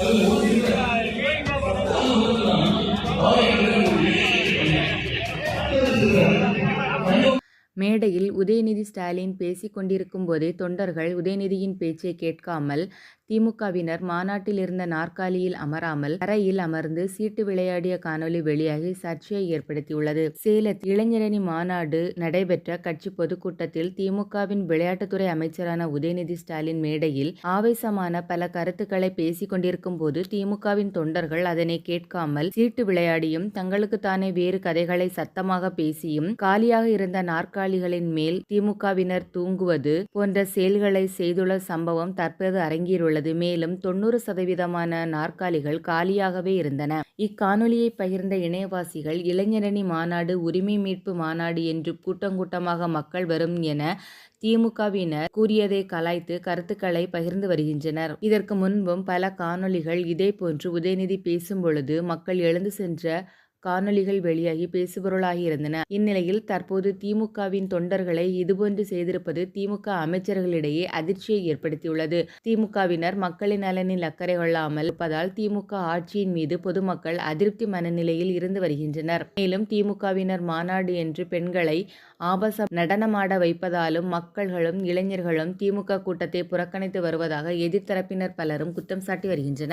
அது மேடையில் உதயநிதி ஸ்டாலின் பேசிக் கொண்டிருக்கும் போதே தொண்டர்கள் உதயநிதியின் பேச்சை கேட்காமல் திமுகவினர் மாநாட்டில் இருந்த நாற்காலியில் அமராமல் அறையில் அமர்ந்து சீட்டு விளையாடிய காணொலி வெளியாகி சர்ச்சையை ஏற்படுத்தியுள்ளது. சேலத்தில் இளைஞரணி மாநாடு நடைபெற்ற கட்சி பொதுக்கூட்டத்தில் திமுகவின் விளையாட்டுத்துறை அமைச்சரான உதயநிதி ஸ்டாலின் மேடையில் ஆவேசமான பல கருத்துக்களை பேசிக் கொண்டிருக்கும் போது திமுகவின் தொண்டர்கள் அதனை கேட்காமல் சீட்டு விளையாடியும் தங்களுக்கு தானே வேறு கதைகளை சத்தமாக பேசியும் காலியாக இருந்த நாற்காலிகளின் மேல் திமுகவினர் தூங்குவது போன்ற செயல்களை செய்துள்ள சம்பவம் தற்போது அரங்கேறியுள்ளது. மேலும் தொண்ணூறு சதவீதமான நாற்காலிகள் காலியாகவே இருந்தன. இக்காணொலியை பகிர்ந்த இணையவாசிகள் இளைஞரணி மாநாடு உரிமை மீட்பு மாநாடு என்று கூட்டங்கூட்டமாக மக்கள் வரும் என திமுகவினர் கூறியதை கலாய்த்து கருத்துக்களை பகிர்ந்து வருகின்றனர். இதற்கு முன்பும் பல காணொலிகள் இதேபோன்று உதயநிதி பேசும் பொழுது மக்கள் எழுந்து சென்ற காணொலிகள் வெளியாகி பேசுபொருளாகி இருந்தன. இந்நிலையில் தற்போது திமுகவின் தொண்டர்களை இதுபோன்று செய்திருப்பது திமுக அமைச்சர்களிடையே அதிர்ச்சியை ஏற்படுத்தியுள்ளது. திமுகவினர் மக்களின் நலனில் அக்கறை கொள்ளாமல் இருப்பதால் திமுக ஆட்சியின் மீது பொதுமக்கள் அதிருப்தி மனநிலையில் இருந்து வருகின்றனர். மேலும் திமுகவினர் மாநாடு என்று பெண்களை ஆபாச நடனமாட வைப்பதாலும் மக்கள்களும் இளைஞர்களும் திமுக கூட்டத்தை புறக்கணித்து வருவதாக எதிர்த்தரப்பினர் பலரும் குற்றம் சாட்டி வருகின்றனர்.